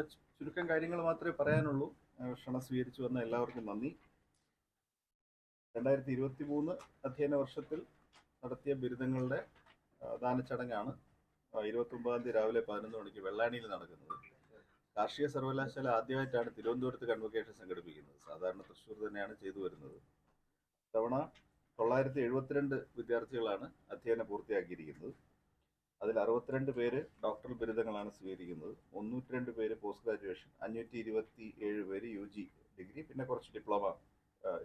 വളരെ ചുരുക്കം കാര്യങ്ങൾ മാത്രമേ പറയാനുള്ളൂ. ക്ഷണം സ്വീകരിച്ചു വന്ന എല്ലാവർക്കും നന്ദി. രണ്ടായിരത്തി ഇരുപത്തി മൂന്ന് അധ്യയന വർഷത്തിൽ നടത്തിയ ബിരുദങ്ങളുടെ ദാന ചടങ്ങാണ് ഇരുപത്തി ഒമ്പതാം തീയതി രാവിലെ പതിനൊന്ന് മണിക്ക് വെള്ളാണിയിൽ നടക്കുന്നത്. കാർഷിക സർവകലാശാല ആദ്യമായിട്ടാണ് തിരുവനന്തപുരത്ത് കൺവൊക്കേഷൻ സംഘടിപ്പിക്കുന്നത്. സാധാരണ തൃശ്ശൂർ തന്നെയാണ് ചെയ്തു വരുന്നത്. തവണ തൊള്ളായിരത്തി എഴുപത്തിരണ്ട് വിദ്യാർത്ഥികളാണ് അധ്യയനം പൂർത്തിയാക്കിയിരിക്കുന്നത്. അതിൽ അറുപത്തിരണ്ട് പേര് ഡോക്ടർ ബിരുദങ്ങളാണ് സ്വീകരിക്കുന്നത്. മുന്നൂറ്റി രണ്ട് പേര് പോസ്റ്റ് ഗ്രാജുവേഷൻ അഞ്ഞൂറ്റി ഇരുപത്തി ഏഴ് പേര് യു ജി ഡിഗ്രി പിന്നെ കുറച്ച് ഡിപ്ലോമ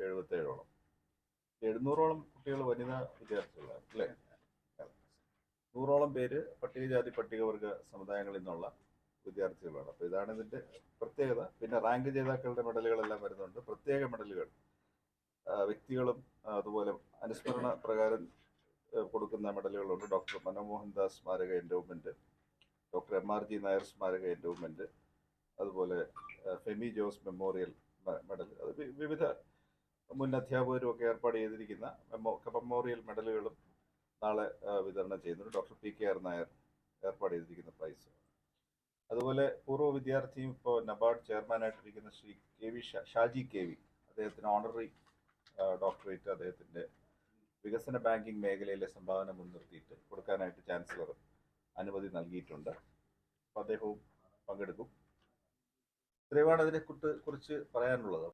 എഴുപത്തി ഏഴോളം എഴുന്നൂറോളം കുട്ടികൾ വനിതാ വിദ്യാർത്ഥികളാണ് അല്ലേ? നൂറോളം പേര് പട്ടികജാതി പട്ടികവർഗ സമുദായങ്ങളിൽ നിന്നുള്ള വിദ്യാർത്ഥികളാണ്. അപ്പോൾ ഇതാണ് ഇതിന്റെ പ്രത്യേകത. പിന്നെ റാങ്ക് ജേതാക്കളുടെ മെഡലുകളെല്ലാം വരുന്നുണ്ട്. പ്രത്യേക മെഡലുകൾ വ്യക്തികളും അതുപോലെ അനുസ്മരണ പ്രകാരം കൊടുക്കുന്ന മെഡലുകളുണ്ട്. ഡോക്ടർ മനോമോഹൻ ദാസ് സ്മാരക endowment doctor M R G Nair സ്മാരക എൻഡോവ്മെന്റ് അതുപോലെ ഫെമി ജോസ് മെമ്മോറിയൽ മെഡൽ. അത് വിവിധ മുൻ അധ്യാപകരും ഒക്കെ ഏർപ്പാട് ചെയ്തിരിക്കുന്ന മെമ്മോ മെമ്മോറിയൽ മെഡലുകളും നാളെ വിതരണം ചെയ്യുന്നുണ്ട്. Doctor P K R Nair ഏർപ്പാട് ചെയ്തിരിക്കുന്ന പ്രൈസ്. അതുപോലെ പൂർവ വിദ്യാർത്ഥിയും ഇപ്പോൾ NABARD ചെയർമാനായിട്ടിരിക്കുന്ന Shri K V Shaji K V അദ്ദേഹത്തിന് ഓണററി ഡോക്ടറേറ്റ് അദ്ദേഹത്തിന്റെ വികസന ബാങ്കിംഗ് മേഖലയിലെ സംഭാവന മുൻനിർത്തിയിട്ട് കൊടുക്കാനായിട്ട് ചാൻസലർ അനുമതി നൽകിയിട്ടുണ്ട്. അപ്പോൾ അദ്ദേഹവും പങ്കെടുക്കും. ഇത്രയുമാണ് അതിനെ കുറിച്ച് പറയാനുള്ളത്